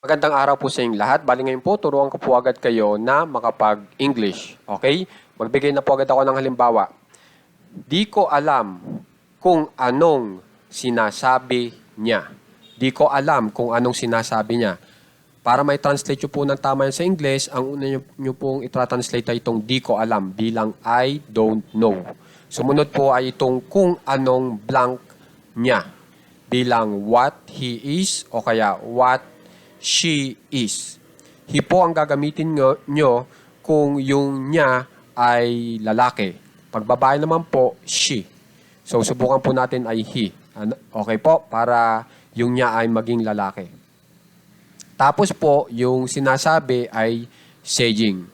Magandang araw po sa inyong lahat. Bali ngayon po, turuan ko po agad kayo na makapag-English. Okay? Magbigay na po agad ako ng halimbawa. Di ko alam kung anong sinasabi niya. Di ko alam kung anong sinasabi niya. Para may translate po ng tama yan sa English, ang una nyo, nyo pong itra-translate ay itong di ko alam bilang I don't know. Sumunod po ay itong kung anong blank niya bilang what he is o kaya what she is. He po ang gagamitin nyo, kung yung niya ay lalaki. Pag babae naman po, she. So, subukan po natin ay he. Okay po? Para yung niya ay maging lalaki. Tapos po, yung sinasabi ay saying.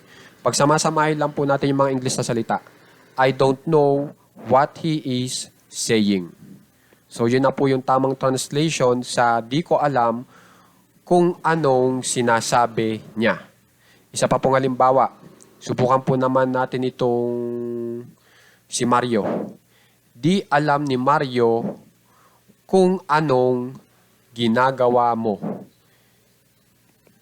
Pag samasamahin lang po natin yung mga English na salita, I don't know what he is saying. So, yun na po yung tamang translation sa di ko alam kung anong sinasabi niya. Isa pa pong halimbawa, subukan po naman natin itong si Mario. Di alam ni Mario kung anong ginagawa mo.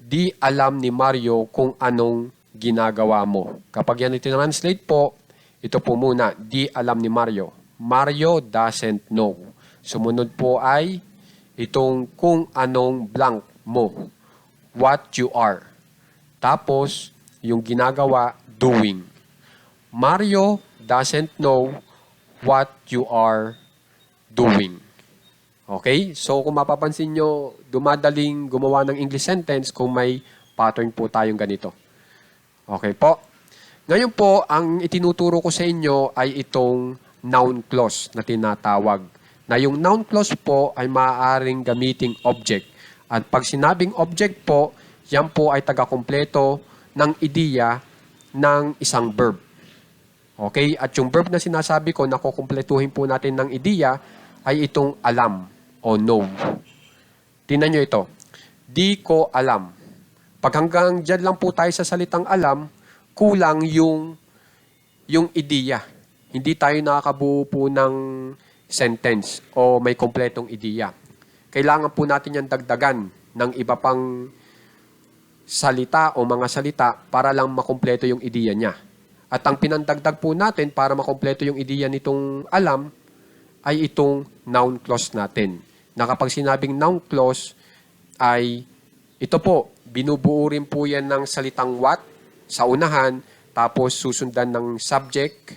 Di alam ni Mario kung anong ginagawa mo. Kapag yan iti-translate po, ito po muna, di alam ni Mario. Mario doesn't know. Sumunod po ay itong kung anong blank mo. What you are. Tapos, yung ginagawa, doing. Mario doesn't know what you are doing. Okay? So, kung mapapansin nyo, dumadaling gumawa ng English sentence kung may pattern po tayong ganito. Okay po? Ngayon po, ang itinuturo ko sa inyo ay itong noun clause na tinatawag. Na yung noun clause po ay maaaring gamiting object. At pag sinabing object po, yan po ay tagakumpleto ng ideya ng isang verb. Okay? At yung verb na sinasabi ko na kukumpletuhin po natin ng ideya ay itong alam o know. Tingnan nyo ito. Di ko alam. Pag hanggang dyan lang po tayo sa salitang alam, kulang yung, yung ideya. Hindi tayo nakakabuo po ng sentence o may kompletong ideya. Kailangan po natin yan dagdagan ng iba pang salita o mga salita para lang makumpleto yung ideya niya. At ang pinandagdag po natin para makumpleto yung ideya nitong alam ay itong noun clause natin. Na kapag sinabing noun clause ay ito po, binubuo rin po yan ng salitang what sa unahan, tapos susundan ng subject,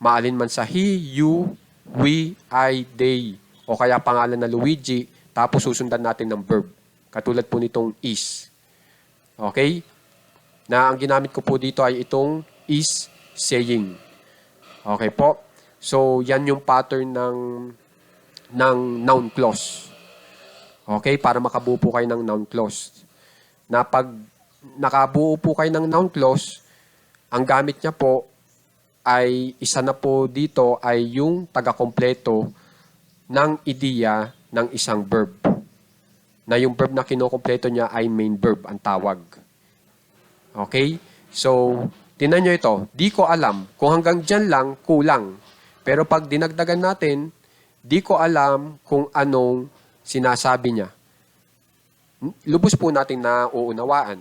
maalin man sa he, you, we, I, they, o kaya pangalan na Luigi, tapos susundan natin ng verb. Katulad po nitong is. Okay? Na ang ginamit ko po dito ay itong is saying. Okay po? So, yan yung pattern ng ng noun clause. Okay? Para makabuo po kayo ng noun clause. Na pag nakabuo po kayo ng noun clause, ang gamit niya po ay isa na po dito ay yung taga-kompleto ng ideya ng isang verb. Na yung verb na kinukompleto niya ay main verb ang tawag. Okay? So, tinan nyo ito. Di ko alam. Kung hanggang dyan lang, kulang. Pero pag dinagdagan natin, di ko alam kung anong sinasabi niya. Lubos po natin na uunawaan.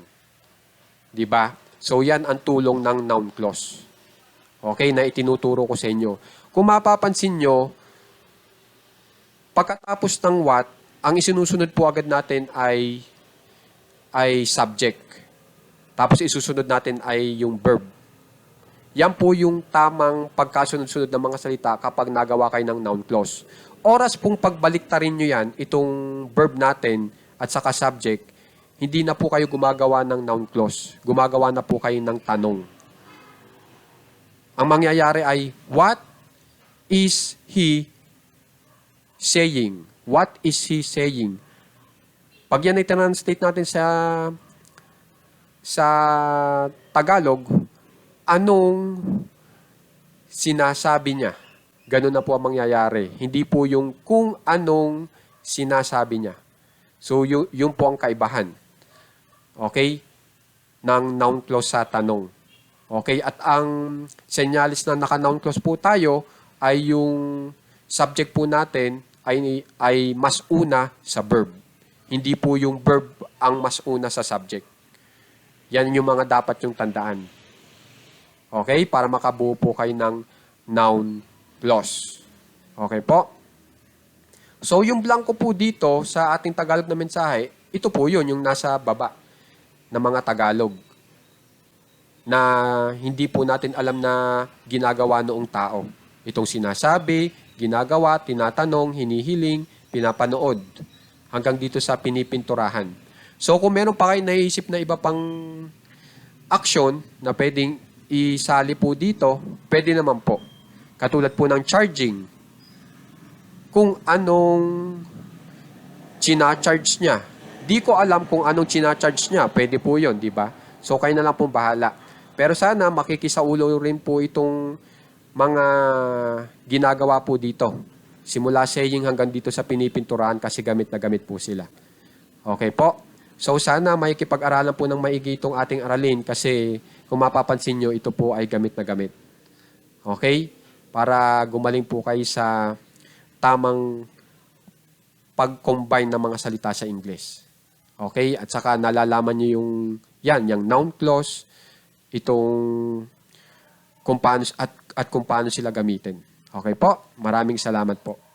Di ba? So, yan ang tulong ng noun clause. Okay, na itinuturo ko sa inyo. Kung mapapansin nyo, pagkatapos ng what, ang isinusunod po agad natin ay ay subject. Tapos isusunod natin ay yung verb. Yan po yung tamang pagkasunod-sunod ng mga salita kapag nagawa kayo ng noun clause. Oras pong pagbaliktarin nyo yan, itong verb natin at saka subject, hindi na po kayo gumagawa ng noun clause. Gumagawa na po kayo ng tanong. Ang mangyayari ay, what is he saying? What is he saying? Pag yan ay translate natin sa sa Tagalog, anong sinasabi niya? Ganun na po ang mangyayari. Hindi po yung kung anong sinasabi niya. So, yun, yun po ang kaibahan. Okay? Ng noun clause sa tanong. Okay? At ang senyalis na naka-noun clause po tayo ay yung subject po natin ay, ay mas una sa verb. Hindi po yung verb ang mas una sa subject. Yan yung mga dapat yung tandaan. Okay? Para makabuo po kayo ng noun clause. Okay po? So, yung blanco po dito sa ating Tagalog na mensahe, ito po yun, yung nasa baba ng mga Tagalog na hindi po natin alam na ginagawa noong tao. Itong sinasabi, ginagawa, tinatanong, hinihiling, pinapanood, hanggang dito sa pinipinturahan. So kung meron pa kayo naisip na iba pang action na pwedeng isali po dito, pwede naman po. Katulad po ng charging. Kung anong china-charge niya. Di ko alam kung anong china-charge niya. Pwede po yun, di ba? So, kayo na lang pong bahala. Pero sana makikisaulo rin po itong mga ginagawa po dito. Simula saying hanggang dito sa pinipinturahan kasi gamit na gamit po sila. Okay po? So sana may kipag-aralan po ng maigi itong ating aralin kasi kung mapapansin nyo, ito po ay gamit na gamit. Okay? Para gumaling po kayo sa tamang pag-combine ng mga salita sa English. Okay? At saka nalalaman nyo yung, yan, yung noun clause, itong kung paano, at, at kung paano sila gamitin. Okay po? Maraming salamat po.